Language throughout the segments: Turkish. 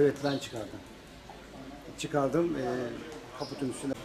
Evet ben çıkardım. Çıkardım. E, kaputun üstüne.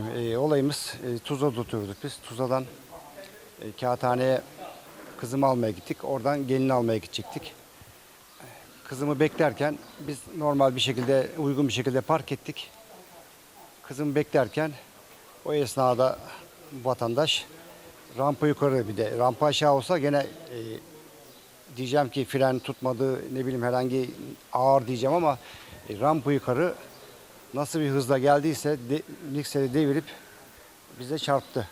E, olayımız e, Tuzla'da oturuyorduk biz. Tuzla'dan e, kağıthaneye kızımı almaya gittik. Oradan gelini almaya gidecektik. Kızımı beklerken biz normal bir şekilde uygun bir şekilde park ettik. Kızımı beklerken o esnada vatandaş rampa yukarı bir de rampa aşağı olsa gene e, diyeceğim ki fren tutmadı ne bileyim herhangi ağır diyeceğim ama e, rampa yukarı nasıl bir hızla geldiyse de, mikseri devirip bize çarptı.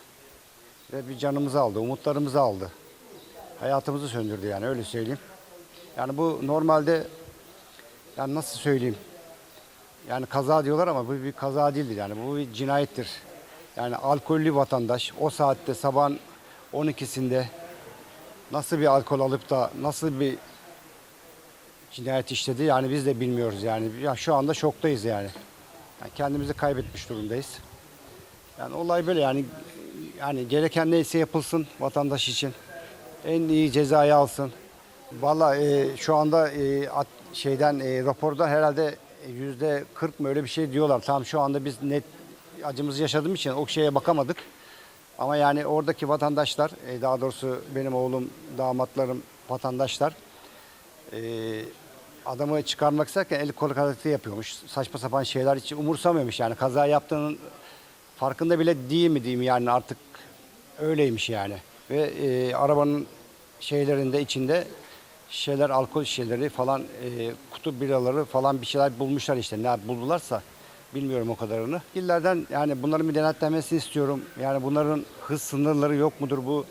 Ve bir canımızı aldı, umutlarımızı aldı. Hayatımızı söndürdü yani öyle söyleyeyim. Yani bu normalde yani nasıl söyleyeyim? Yani kaza diyorlar ama bu bir kaza değildir yani bu bir cinayettir. Yani alkollü vatandaş o saatte sabahın 12'sinde nasıl bir alkol alıp da nasıl bir cinayet işledi yani biz de bilmiyoruz yani. Ya şu anda şoktayız yani. Yani kendimizi kaybetmiş durumdayız. Yani olay böyle yani yani gereken neyse yapılsın vatandaş için. En iyi cezayı alsın. Valla e, şu anda e, at- şeyden e, raporda herhalde yüzde 40 mı öyle bir şey diyorlar. Tam şu anda biz net acımızı yaşadığım için o şeye bakamadık. Ama yani oradaki vatandaşlar, e, daha doğrusu benim oğlum, damatlarım, vatandaşlar e, adamı çıkarmak isterken el kol hareketi yapıyormuş. Saçma sapan şeyler hiç umursamıyormuş yani. Kaza yaptığının farkında bile değil mi diyeyim yani artık öyleymiş yani. Ve e, arabanın şeylerinde içinde şeyler alkol şişeleri falan e, kutu biraları falan bir şeyler bulmuşlar işte ne buldularsa bilmiyorum o kadarını. İllerden yani bunların bir denetlenmesini istiyorum. Yani bunların hız sınırları yok mudur bu?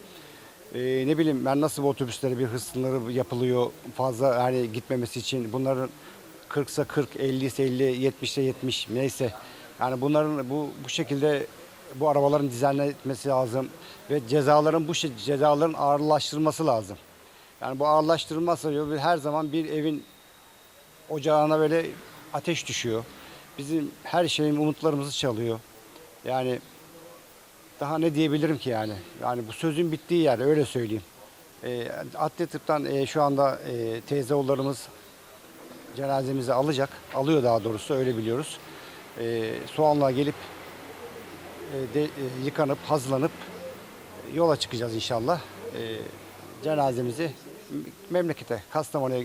E, ne bileyim ben nasıl bu otobüslere bir hız sınırı yapılıyor fazla yani gitmemesi için bunların 40 ise 40, 50 ise 50, 70 ise 70 neyse. Yani bunların bu bu şekilde bu arabaların dizayn etmesi lazım ve cezaların bu cezaların ağırlaştırılması lazım. Yani bu ağırlaştırılmazsa her zaman bir evin ocağına böyle ateş düşüyor. Bizim her şeyin umutlarımızı çalıyor. Yani daha ne diyebilirim ki yani? Yani bu sözün bittiği yer öyle söyleyeyim. E, Adli tıptan e, şu anda e, teyze oğullarımız cenazemizi alacak. Alıyor daha doğrusu öyle biliyoruz. E, soğanlığa gelip e, de, e, yıkanıp hazırlanıp e, yola çıkacağız inşallah. E, cenazemizi memlekete, Kastamonu'ya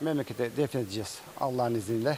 memlekete defnedeceğiz Allah'ın izniyle.